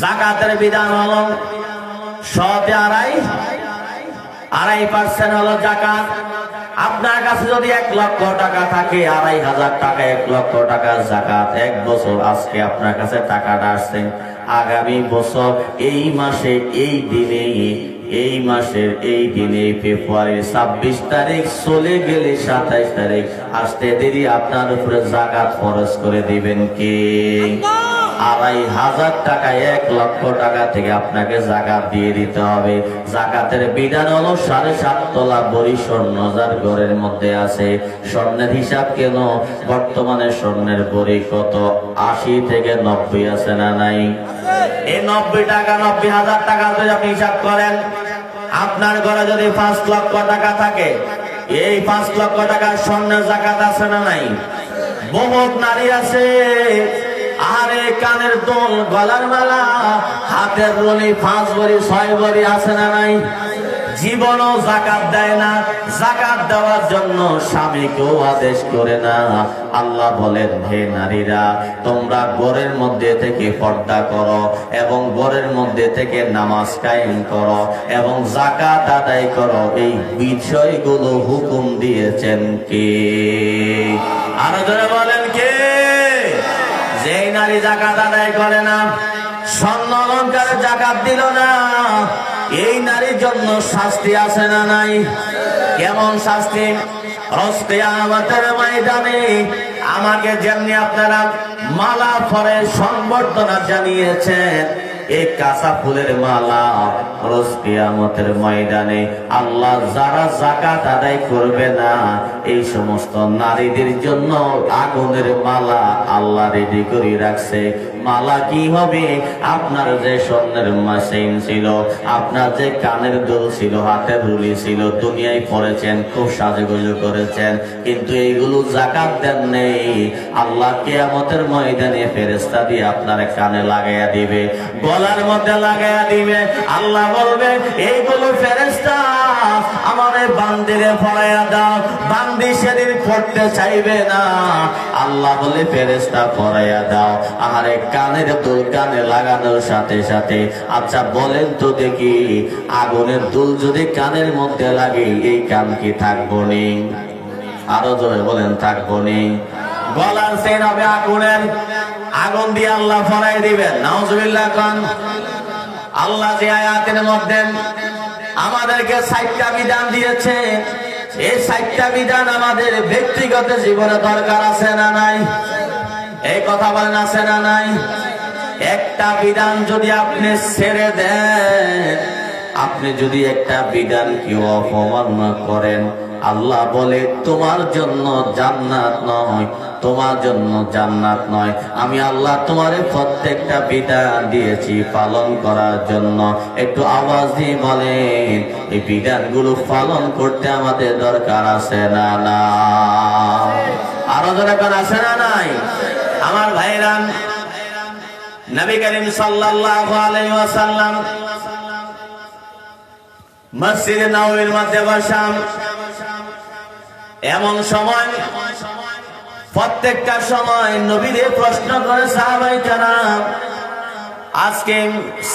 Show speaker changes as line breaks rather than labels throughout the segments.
জাকাতের বিধান হলো সতে আড়াই আড়াই পার্সেন্ট হলো জাকাত। আপনার কাছে যদি এক লক্ষ টাকা থাকে, আড়াই হাজার টাকা, এক লক্ষ টাকা জাকাত। এক বছর আজকে আপনার কাছে টাকাটা আসছে। আগামী বছর, এই মাসে, এই দিনে এই মাসের এই দিনে ফেব্রুয়ারির ছাব্বিশ তারিখ, চলে গেলে সাতাইশ তারিখ। আসতে দেরি, আপনার উপরে জাকাত খরচ করে দিবেন কে? আড়াই হাজার টাকা, এক লক্ষ টাকা থেকে আপনাকে জাকাত দিয়ে দিতে হবে। জাকাতের বিধান হলো সাড়ে সাত তলা বড়ি স্বর্ণ যার ঘরের মধ্যে আছে। স্বর্ণের হিসাব কেন? বর্তমানে স্বর্ণের বড়ি কত? আশি থেকে নব্বই আছে না নাই? এই নব্বই টাকা, নব্বই হাজার টাকা যদি আপনি হিসাব করেন, আপনার ঘরে যদি পাঁচ লক্ষ টাকা থাকে, এই পাঁচ লক্ষ টাকার স্বর্ণের জাকাত আছে না নাই? বহুত নারী আছে আরে কানের দোল, গলার মালা, হাতের রলি পাঁচ বড়ি, ছয় বড়ি আছে না নাই? জীবনও জাকাত দেয় না। জাকাত দেওয়ার জন্য স্বামীকেও আদেশ করে না। আল্লাহ বলেন, হে নারীরা, তোমরা গোরের মধ্যে থেকে পর্দা করো এবং গোরের মধ্যে থেকে নামাজ কায়েম করো এবং জাকাত আদায় করো। এই বিষয়গুলো হুকুম দিয়েছেন কে? আরও ধরে বলেন, কে? যেই নারী জাকাত আদায় করে না, স্বর্ণ অলঙ্কারের জাকাত দিল না। এই নারীর জন্য শাস্তি আছে না নাই? কেমন শাস্তি? ময়দানে আমাকে যেমনি আপনারা মালা পরে সংবর্ধনা জানিয়েছেন, এই কাঁচা ফুলের মালা রোজ কিয়ামতের ময়দানে আল্লাহ যারা জাকাত আদায় করবে না, এই সমস্ত নারীদের জন্য আগুনের মালা আল্লাহ রেডি করে রাখছে। মালা কি হবে? আপনার যে স্বর্ণের মাসিন ছিল, আপনার যে কানের দোল ছিল হাতের রুলি ছিল, দুনিয়ায় পড়েছেন, খুব সাজুগুজু করেছেন, কিন্তু এইগুলো জাকাত দেন নেই। আল্লাহ কেয়ামতের ময়দানে ফেরেস্তা দিয়ে আপনার কানে লাগাইয়া দিবে, গলার মধ্যে লাগাইয়া দিবে। আল্লাহ বলবে, এইগুলো ফেরেস্তা আমারে বান্দিরে ফড়াইয়া দাও। বান্দি সেদিন পড়তে চাইবে না। আল্লাহ বলে ফেরেস্তা ফড়াইয়া দাও। আরে কানের দুল কানে লাগানোর সাথে সাথে আচ্ছা বলেন তো দেখি, আগুনের দুল যদি কানের মধ্যে লাগে, এই কান কি থাকব নি? আরও জোরে বলেন, থাকব নি। গলার সেন হবে আগুনের। আগুন দিয়ে আল্লাহ ফরাই দিবেন। নাউজুবিল্লাহ খান আল্লাহ যে আয়াতের মধ্যে আমাদেরকে সাইটটা বিধান দিয়েছে। এই সাইটটা বিধান আমাদের ব্যক্তিগত জীবনে দরকার আছে না নাই? এই কথা বলেন আছে না নাই? একটা বিধান যদি আপনি ছেড়ে দেন, আপনি যদি একটা বিধান কেউ অপমাননা করেন, আল্লাহ বলে, তোমার জন্য জান্নাত নয় তোমার জন্য জান্নাত নয়। আমি আল্লাহ তোমারে প্রত্যেকটা বিধান দিয়েছি পালন করার জন্য। একটু আওয়াজ দিয়ে বলেন, এই বিধানগুলো পালন করতে আমাদের দরকার আছে না না? আরও দরকার আছে না নাই? আমার ভাইরান নবী করিম সাল্লাল্লাহু আলাইহি ওয়াসাল্লাম মসজিদে নববীর মধ্যে বসাম এমন সময় প্রত্যেকটা সময় নবীদের প্রশ্ন করে সাহাবাই কারাম। আজকে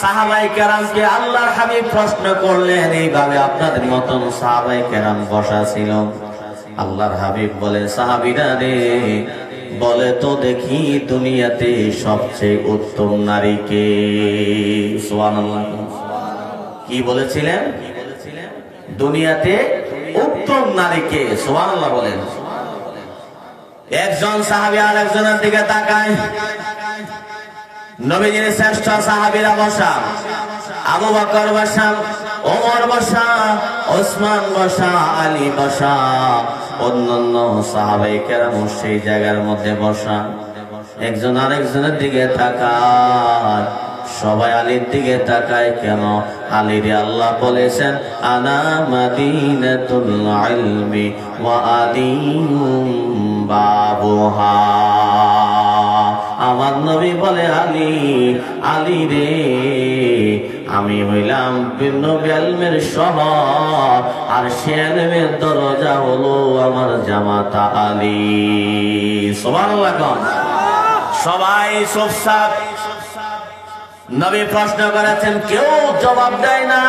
সাহাবাই কেরামকে আল্লাহর হাবিব প্রশ্ন করলেন, এইভাবে আপনাদের মতন সাহাবাই কেরাম বসা ছিল। আল্লাহর হাবিব বলে, সাহাবিরা রে, বলে তো দেখি দুনিয়াতে সবচেয়ে উত্তম নারীকে কি? বলেছিলেন? দুনিয়াতে উত্তম নারীকে সুবহানাল্লাহ বলেন। একজন সাহাবী আর একজনের দিকে তাকায়। নবীজির শ্রেষ্ঠ সাহাবিরা বসা। আবু বকর বসা, ওমর বসা, ওসমান বসা, আলী বসা, অন্যান্য সাহাবাই কেরাম সেই জায়গার মধ্যে বসা। একজন আরেকজনের দিকে তাকায়। সবাই আলীর দিকে তাকায়, কেন? আলীর আল্লাহ বলেছেন, আনা মাদিনাতুল ইলমি ওয়া আলিম আমার নবী বলে, আলী আলী রে, আমি হইলাম নবী আলমের শহর, আর সে দরজা হলো আমার জামাতা আলী। সুবহানাল্লাহ কোন। সবাই চুপচাপ নবী প্রশ্ন করেছেন, কেউ জবাব দেয় না?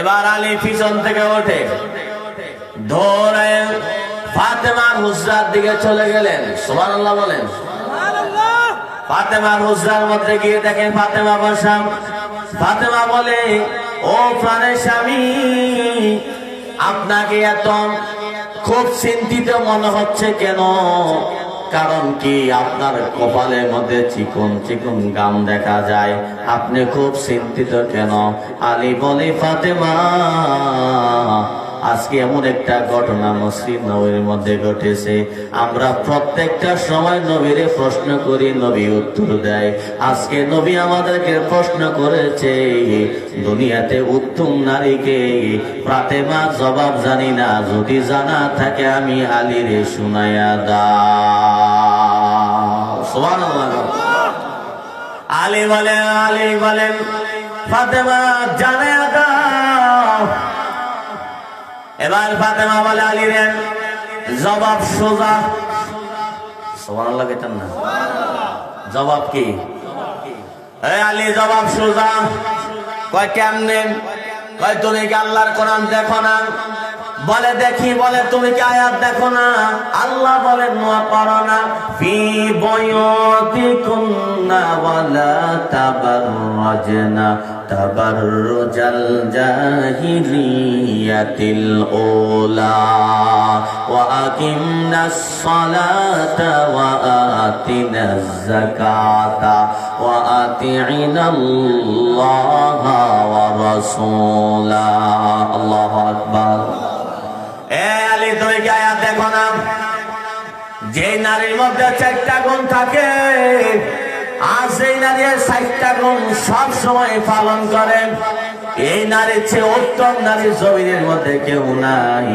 এবার আলী পিছন থেকে ওঠে। ধরে ফাতেমার হুজরার দিকে চলে গেলেন। সুবহানাল্লাহ বলেন। ফাতেমার হুজরার মধ্যে গিয়ে দেখেন ফাতেমা বসাম। ফাতেমা বলে, ও প্রাণের স্বামী, আপনাকে এত খুব চিন্তিত মনে হচ্ছে কেন? কারণ কি আপনার কপালের মধ্যে চিকন চিকন গাম দেখা যায়। আপনি খুব চিন্তিত কেন? আলী বলে, ফাতেমা আজকে এমন একটা ঘটনা মসজিদ নবীর মধ্যে ঘটেছে। আমরা প্রত্যেকটা সময় নবীরে প্রশ্ন করি, নবী উত্তর দেয়। আজকে নবী আমাদেরকে প্রশ্ন করেছে, দুনিয়াতে উত্তম নারীকে প্রাতেমা জবাব জানি না, যদি জানা থাকে আমি আলীরে শুনাইয়া দা আলী বলেন আলী বলেন, ফাতেমা জানাইয়া দাও। এবার ফাতেমা বলে আলী রে জবাব সোজা। কেতেন না। জবাব কি? আলী, জবাব সোজা। কয় কেমনে? কয়, তুমি কি আল্লাহর কোরআন দেখো না? বলে দেখি, বলে তুমি কি আয়াত দেখো না? আল্লাহ বলেন নোয়া করো না। ফি বয়তিকুন্না ওয়ালা তাবাররাজনা। তাবাররুজাল জাহিলিয়াতিল উলা ওয়া আকিমনাস সালাতা ওয়া আতিনাজ যাকাতা ওয়া আতি'নাল্লাহা ওয়া রাসূলা। আল্লাহু আকবার। এ আলী, তুমি কি যে নারীর মধ্যে চারটা গুণ থাকে সেই নারীর চারটা গুণ সব সময় পালন করেন, এই নারীর চেয়ে উত্তম নারী জমিনের মধ্যে কেউ নাই।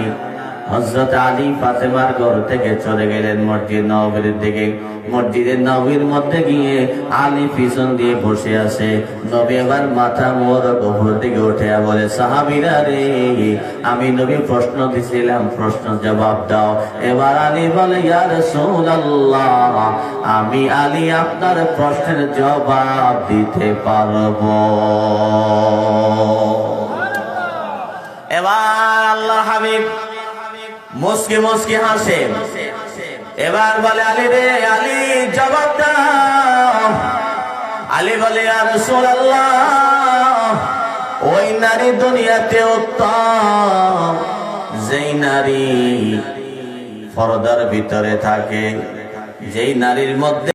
হজরত আলী ফাতেমার ঘর থেকে চলে গেলেন মসজিদ নবীর দিকে। মসজিদের নবীর মধ্যে গিয়ে আলী পিছন দিয়ে বসে আছে। নবী এবার মাথা মোর গভর দিকে উঠে বলে, সাহাবিরা রে, আমি নবী প্রশ্ন দিছিলাম, প্রশ্ন জবাব দাও। এবার আলী বলে ইয়ার রাসূলুল্লাহ, আমি আলী আপনার প্রশ্নের জবাব দিতে পারব। এবার আল্লাহ হাবিব মুসকি মুসকি হাসে। এবার বলে, আলী রে, আলী, জবাব আলী বলে আর সোল্লাহ ওই নারী দুনিয়াতে উত্তম, যেই নারী পর্দার ভিতরে থাকে, যেই নারীর মধ্যে